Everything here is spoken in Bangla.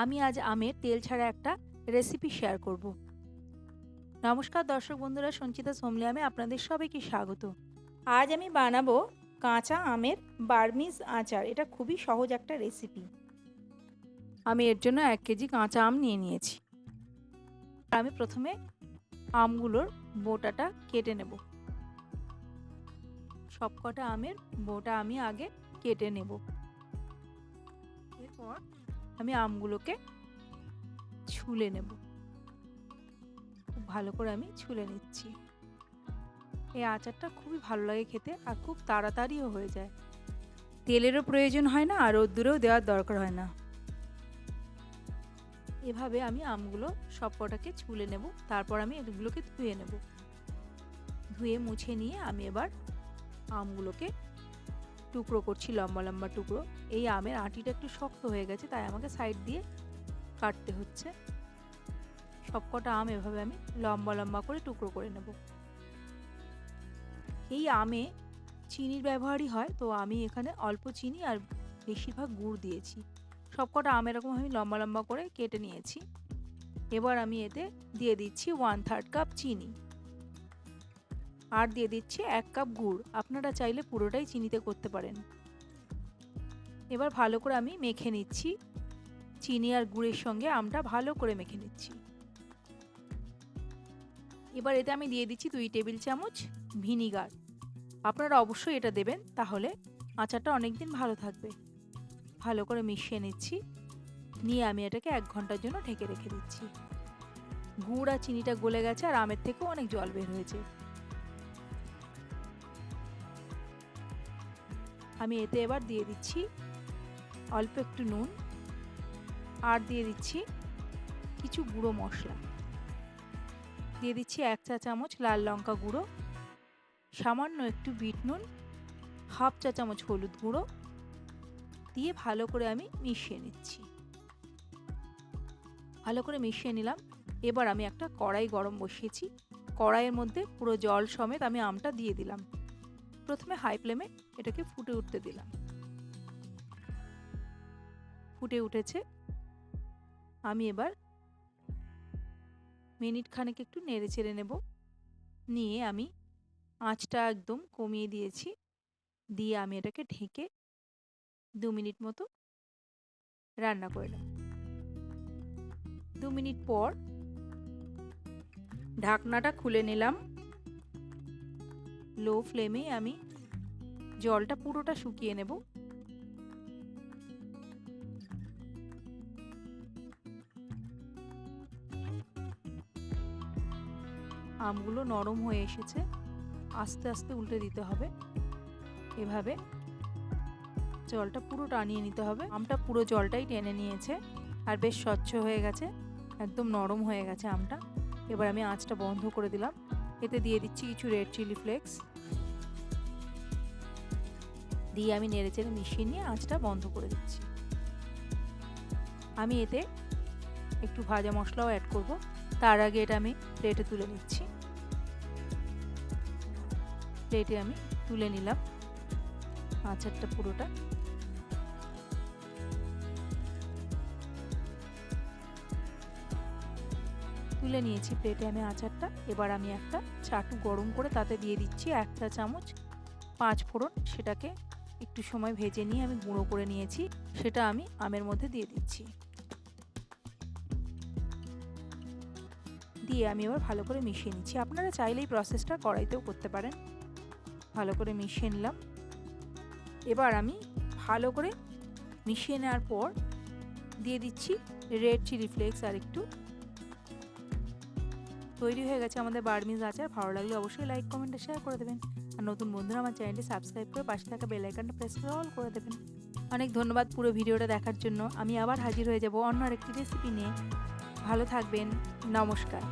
আমি আজ আমের তেল ছাড়া একটা রেসিপি শেয়ার করব। নমস্কার দর্শক বন্ধুরা, সঞ্চিতা সোমলিয়ামে আপনাদের সবাইকে স্বাগত। আজ আমি বানাবো কাঁচা আমের বার্মিজ আচার। এটা খুবই সহজ একটা রেসিপি আমি এর জন্য এক কেজি কাঁচা আম নিয়ে নিয়েছি। আমি প্রথমে আমগুলোর বোটাটা কেটে নেব। সবকটা আমের বোটা আমি আগে কেটে নেব। এরপর আমি আমগুলোকে ছুলে নেব। খুব ভালো করে আমি ছুলে নিচ্ছি। এই আচারটা খুবই ভালো লাগে খেতে আর খুব তাড়াতাড়িও হয়ে যায়। তেলেরও প্রয়োজন হয় না আর রোদ্দুরেও দেওয়ার দরকার হয় না। এভাবে আমি আমগুলো সব কটাকে ছুলে নেব, তারপর আমি এগুলোকে ধুয়ে নেব। ধুয়ে মুছে নিয়ে আমি এবার আমগুলোকে টুকরো করছি, লম্বা লম্বা টুকরো। এই আমের আটিটা একটু শক্ত হয়ে গেছে, তাই আমাকে সাইড দিয়ে কাটতে হচ্ছে। সবকটা আম এভাবে আমি লম্বা লম্বা করে টুকরো করে নেব। এই আমে চিনির ব্যবহারই হয়, তো আমি এখানে অল্প চিনি আর বেশিরভাগ গুড় দিয়েছি। সবকটা আম এরকম আমি লম্বা লম্বা করে কেটে নিয়েছি। এবার আমি এতে দিয়ে দিচ্ছি ওয়ান থার্ড কাপ চিনি। আর দিয়ে দিচ্ছি এক কাপ গুড়। আপনারা চাইলে পুরোটাই চিনিতে করতে পারেন। এবার ভালো করে আমি মেখে নিচ্ছি। চিনি আর গুড়ের সঙ্গে আমটা ভালো করে মেখে নিচ্ছি। এবার এতে আমি দিয়ে দিচ্ছি দুই টেবিল চামচ ভিনিগার। আপনারা অবশ্যই এটা দেবেন, তাহলে আচারটা অনেক দিন ভালো থাকবে। ভালো করে মিশিয়ে নিচ্ছি। নিয়ে আমি এটাকে এক ঘণ্টার জন্য ঢেকে রেখে দিচ্ছি। গুড় আর চিনিটা গলে গেছে আর আমের থেকেও অনেক জল বের হয়েছে। আমি এতে এবার দিয়ে দিচ্ছি অল্প একটু নুন আর দিয়ে দিচ্ছি কিছু গুঁড়ো মশলা। দিয়ে দিচ্ছি এক চা চামচ লাল লঙ্কা গুঁড়ো, সামান্য একটু বিট নুন, হাফ চা চামচ হলুদ গুঁড়ো দিয়ে ভালো করে আমি মিশিয়ে নিচ্ছি। ভালো করে মিশিয়ে নিলাম। এবার আমি একটা কড়াই গরম বসিয়েছি। কড়াইয়ের মধ্যে পুরো জল সমেত আমি আমটা দিয়ে দিলাম। প্রথমে হাই ফ্লেমে এটাকে ফুটে উঠতে দিলাম। ফুটে উঠেছে। আমি এবার মিনিট খানেক একটু নেড়ে চেড়ে নেব। নিয়ে আমি আঁচটা একদম কমিয়ে দিয়েছি। দিয়ে আমি এটাকে ঢেকে দু মিনিট মতো রান্না করে নেব। দু মিনিট পর ঢাকনাটা খুলে নিলাম। লো ফ্লেমে আমি জলটা পুরোটা শুকিয়ে নেব। আমগুলো নরম হয়ে এসেছে, আস্তে আস্তে উল্টে দিতে হবে। এভাবে জলটা পুরো টানিয়ে নিতে হবে। আমটা পুরো জলটাই টেনে নিয়েছে আর বেশ স্বচ্ছ হয়ে গেছে, একদম নরম হয়ে গেছে আমটা। এবার আমি আঁচটা বন্ধ করে দিলাম। এতে দিয়ে দিচ্ছি কিছু রেড চিলি ফ্লেক্স দিয়ে আমি নেড়ে চেড়ে মিশিয়ে নিয়ে আঁচটা বন্ধ করে দিচ্ছি। আমি এতে একটু ভাজা মশলাও অ্যাড করব। তার আগে এটা আমি প্লেটে তুলে নিচ্ছি। প্লেটে আমি তুলে নিলাম। আচারটা পুরোটা। তুলে নিয়েছি প্লেটে আমি আচারটা। এবার আমি একটা চাটু গরম করে তাতে দিয়ে দিচ্ছি একটা চামচ পাঁচ ফোড়ন। সেটাকে একটু সময় ভেজে নিয়ে আমি গুঁড়ো করে নিয়েছি। সেটা আমি আমের মধ্যে দিয়ে দিচ্ছি। দিয়ে আমি এবার ভালো করে মিশিয়ে নিচ্ছি। আপনারা চাইলেই প্রসেসটা কড়াইতেও করতে পারেন। ভালো করে মিশিয়ে নিলাম। এবার আমি ভালো করে মিশিয়ে নেওয়ার পর দিয়ে দিচ্ছি রেড চিলি ফ্লেক্স আর একটু তৈরি হয়ে গেছে আমাদের বার্মিজ আচার ভালো লাগলে অবশ্যই লাইক কমেন্টে শেয়ার করে দেবেন। আর নতুন বন্ধুরা আমার চ্যানেলটি সাবস্ক্রাইব করে পাশে থাকা বেল আইকনটা প্রেস করে অল করে দেবেন। অনেক ধন্যবাদ পুরো ভিডিওটা দেখার জন্য। আমি আবার হাজির হয়ে যাব অন্য আরেকটি রেসিপি নিয়ে। ভালো থাকবেন, নমস্কার।